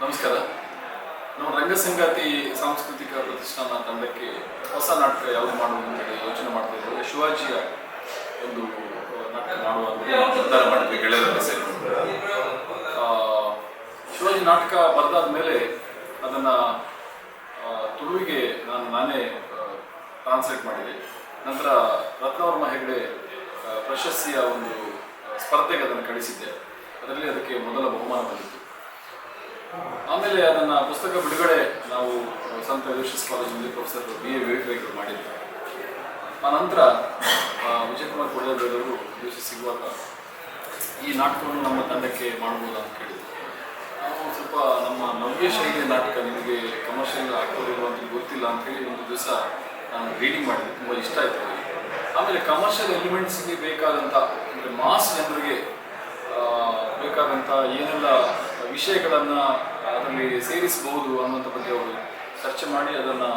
ನಮಸ್ಕಾರ. ನಾವು ರಂಗಸಂಗಾತಿ ಸಾಂಸ್ಕೃತಿಕ ಪ್ರತಿಷ್ಠಾನ ತಂಡಕ್ಕೆ ಹೊಸ ನಾಟಕ ಯಾವುದು ಮಾಡುವುದು ಅಂತ ಯೋಚನೆ ಮಾಡ್ತಾ ಇದ್ದೇವೆ. ಶಿವಾಜಿಯ ಒಂದು ನಾಟಕ ಮಾಡುವ ಅಂತ ನಿರ್ಧಾರ ಮಾಡಿದ್ವಿ ಗೆಳೆಯರೆಲ್ಲ ಸೇರಿಕೊಂಡು. ಶಿವಾಜಿ ನಾಟಕ ಬರೆದಾದ ಮೇಲೆ ಅದನ್ನು ತುಳುವಿಗೆ ನಾನು ನಾನೇ ಟ್ರಾನ್ಸ್ಲೇಟ್ ಮಾಡಿದೆ. ನಂತರ ರತ್ನವರ್ಮ ಹೆಗ್ಡೆ ಪ್ರಶಸ್ತಿಯ ಒಂದು ಸ್ಪರ್ಧೆಗೆ ಅದನ್ನು ಕಳಿಸಿದ್ದೆ. ಅದರಲ್ಲಿ ಅದಕ್ಕೆ ಮೊದಲ ಬಹುಮಾನ ಬಂದಿತ್ತು. ಆಮೇಲೆ ಅದನ್ನ ಪುಸ್ತಕ ಬಿಡುಗಡೆ ನಾವು ಸಂತ ಯೋಶಸ್ ಕಾಲೇಜಿನಲ್ಲಿ ಪ್ರೊಫೆಸರ್ ಬಿ ಎ ವಿವೇಕರು ಮಾಡಿದ್ವಿ ಆ ನಂತರ ಕುಮಾರ್ ವಿಜಯಕುಮಾರ್ ಕೊಡೇಬೇಡವರು ದಿವಸ ಸಿಗುವಾಗ ಈ ನಾಟಕವನ್ನು ನಮ್ಮ ತಂಡಕ್ಕೆ ಮಾಡಬಹುದು ಅಂತ ಕೇಳಿದ್ರು. ನಾವು ಸ್ವಲ್ಪ ನಮ್ಮ ನವ್ಯ ಶೈಲಿಯ ನಾಟಕ ನಿಮಗೆ ಕಮರ್ಷಿಯಲ್ ಆಗ್ತದಿಲ್ಲ ಅಂತ ಗೊತ್ತಿಲ್ಲ ಅಂತ ಹೇಳಿ ಒಂದು ದಿವಸ ನಾನು ರೀಡಿಂಗ್ ಮಾಡಿದೆ. ತುಂಬ ಇಷ್ಟ ಆಯಿತು ಆಮೇಲೆ ಕಮರ್ಷಿಯಲ್ ಎಲಿಮೆಂಟ್ಸ್ಗೆ ಬೇಕಾದಂಥ ಅಂದರೆ ಮಾಸ್ ಜನರಿಗೆ ಬೇಕಾದಂಥ ಏನೆಲ್ಲ ವಿಷಯಗಳನ್ನು ಅದರಲ್ಲಿ ಸೇರಿಸಬಹುದು ಅನ್ನೋದ್ರ ಬಗ್ಗೆ ಅವರು ಚರ್ಚೆ ಮಾಡಿ ಅದನ್ನು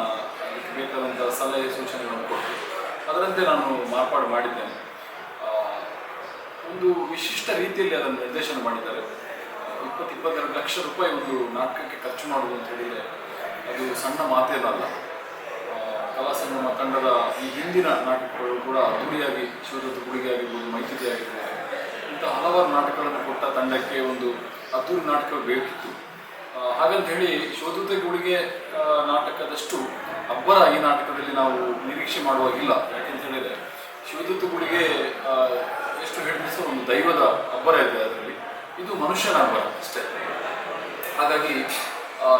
ಬೇಕಾದಂಥ ಸಲಹೆ ಸೂಚನೆಗಳನ್ನು ಕೊಟ್ಟು ಅದರಂತೆ ನಾನು ಮಾರ್ಪಾಡು ಮಾಡಿದ್ದೇನೆ. ಒಂದು ವಿಶಿಷ್ಟ ರೀತಿಯಲ್ಲಿ ಅದನ್ನು ನಿರ್ದೇಶನ ಮಾಡಿದ್ದಾರೆ. ಇಪ್ಪತ್ತು ಇಪ್ಪತ್ತೆರಡು ಲಕ್ಷ ರೂಪಾಯಿ ಒಂದು ನಾಟಕಕ್ಕೆ ಖರ್ಚು ಮಾಡುವುದು ಅಂತ ಹೇಳಿದರೆ ಅದು ಸಣ್ಣ ಮಾತೇನಲ್ಲ. ಕಲಾ ಸಂಗಮ ತಂಡದ ಈ ಹಿಂದಿನ ನಾಟಕಗಳು ಕೂಡ ಅದ್ದೂರಿಯಾಗಿ ಶಿವದತ್ತ ಗುಡಿಗೆ ಆಗಿರ್ಬೋದು ಮೈತ್ರಿ ಆಗಿರ್ಬೋದು ಇಂಥ ಹಲವಾರು ನಾಟಕಗಳನ್ನು ಕೊಟ್ಟ ತಂಡಕ್ಕೆ ಒಂದು ಅದ್ದೂರಿ ನಾಟಕ ಬೇಕಿತ್ತು. ಹಾಗಂತ ಹೇಳಿ ಶಿವದೂತ ಗುಳಿಗೆ ನಾಟಕದಷ್ಟು ಅಬ್ಬರ ಈ ನಾಟಕದಲ್ಲಿ ನಾವು ನಿರೀಕ್ಷೆ ಮಾಡುವಾಗಿಲ್ಲ ಯಾಕೆಂತ ಹೇಳಿದ್ರೆ ಶಿವದೂತ ಗುಳಿಗೆ ಆ, ಎಷ್ಟು ಹೇಳಿದ್ರೆ ಸಹ ಒಂದು ದೈವದ ಅಬ್ಬರ ಇದೆ ಅದರಲ್ಲಿ. ಇದು ಮನುಷ್ಯನ ಅಬ್ಬರ ಅಷ್ಟೇ. ಹಾಗಾಗಿ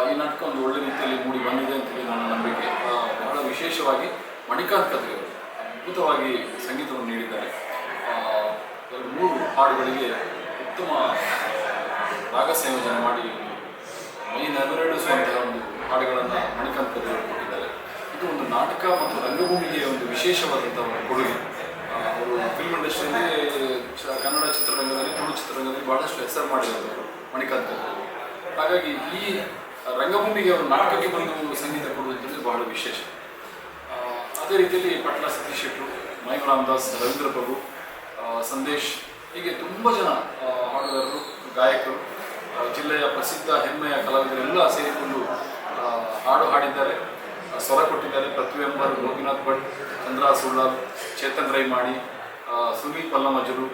ಈ ನಾಟಕ ಒಂದು ಒಳ್ಳೆ ರೀತಿಯಲ್ಲಿ ಮೂಡಿ ಬಂದಿದೆ ಅಂತೇಳಿ ನನ್ನ ನಂಬಿಕೆ. ಬಹಳ ವಿಶೇಷವಾಗಿ ಮಣಿಕಾಂತ್ ಕದ್ರಿಯವರು ಅದ್ಭುತವಾಗಿ ಸಂಗೀತವನ್ನು ನೀಡಿದ್ದಾರೆ. ಮೂರು ಹಾಡುಗಳಿಗೆ ಉತ್ತಮ ರಾಗ ಸಂಯೋಜನೆ ಮಾಡಿ ಮೈ ನೆರವೇರಿಸುವಂತಹ ಒಂದು ಹಾಡುಗಳನ್ನು ಮಣಿಕಾಂತ್ ಕದ್ರಿಯವರು ಕೊಟ್ಟಿದ್ದಾರೆ ಇದು ಒಂದು ನಾಟಕ ಮತ್ತು ರಂಗಭೂಮಿಗೆ ಒಂದು ವಿಶೇಷವಾದಂಥ ಒಂದು ಕೊಡುಗೆ. ಅವರು ಫಿಲ್ಮ್ ಇಂಡಸ್ಟ್ರಿಯಲ್ಲಿ ಕನ್ನಡ ಚಿತ್ರರಂಗದಲ್ಲಿ, ತುಳು ಚಿತ್ರರಂಗದಲ್ಲಿ ಬಹಳಷ್ಟು ಹೆಸರು ಮಾಡಿದವರು ಮಣಿಕಾಂತ್ ಹಾಗಾಗಿ ಈ ರಂಗಭೂಮಿಗೆ ಅವರು ನಾಟಕಕ್ಕೆ ಬಂದು ಸಂಗೀತ ಕೊಡುವಂಥದ್ದು ಬಹಳ ವಿಶೇಷ. ಅದೇ ರೀತಿಯಲ್ಲಿ ಪಟ್ಲ ಸತೀಶ್ ಶೆಟ್ಟು ಮೈಕ್ ರಾಮದಾಸ್, ರವೀಂದ್ರ ಪ್ರಭು ಸಂದೇಶ್, ಹೀಗೆ ತುಂಬ ಜನ ಹಾಡುಗಾರರು, ಗಾಯಕರು ಜಿಲ್ಲೆಯ ಪ್ರಸಿದ್ಧ ಹೆಮ್ಮೆಯ ಕಲಾವಿದರೆಲ್ಲ ಸೇರಿಕೊಂಡು ಹಾಡು ಹಾಡಿದ್ದಾರೆ. ಸ್ವರ ಕೊಟ್ಟಿದ್ದಾರೆ. ಅಂಬರ್ ಗೋಪಿನಾಥ್ ಭಟ್, ಚಂದ್ರ ಸುಳ್ಳಾಲ್ ಚೇತನ್ ರೈಮಾಣಿ ಸುನೀಲ್ ಪಲ್ಲಮಜರು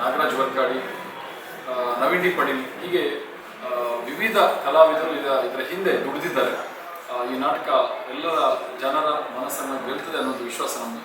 ನಾಗರಾಜ್ ವರ್ಕಾಡಿ ನವೀನಿ ಪಡೀಲ್ ಹೀಗೆ ವಿವಿಧ ಕಲಾವಿದರು ಇದ, ಇದರ ಹಿಂದೆ ದುಡಿದಿದ್ದಾರೆ. ಈ ನಾಟಕ ಎಲ್ಲರ ಜನರ ಮನಸ್ಸನ್ನು ಗೆಲ್ತದೆ ಅನ್ನೋದು ವಿಶ್ವಾಸ ನಮಗೆ.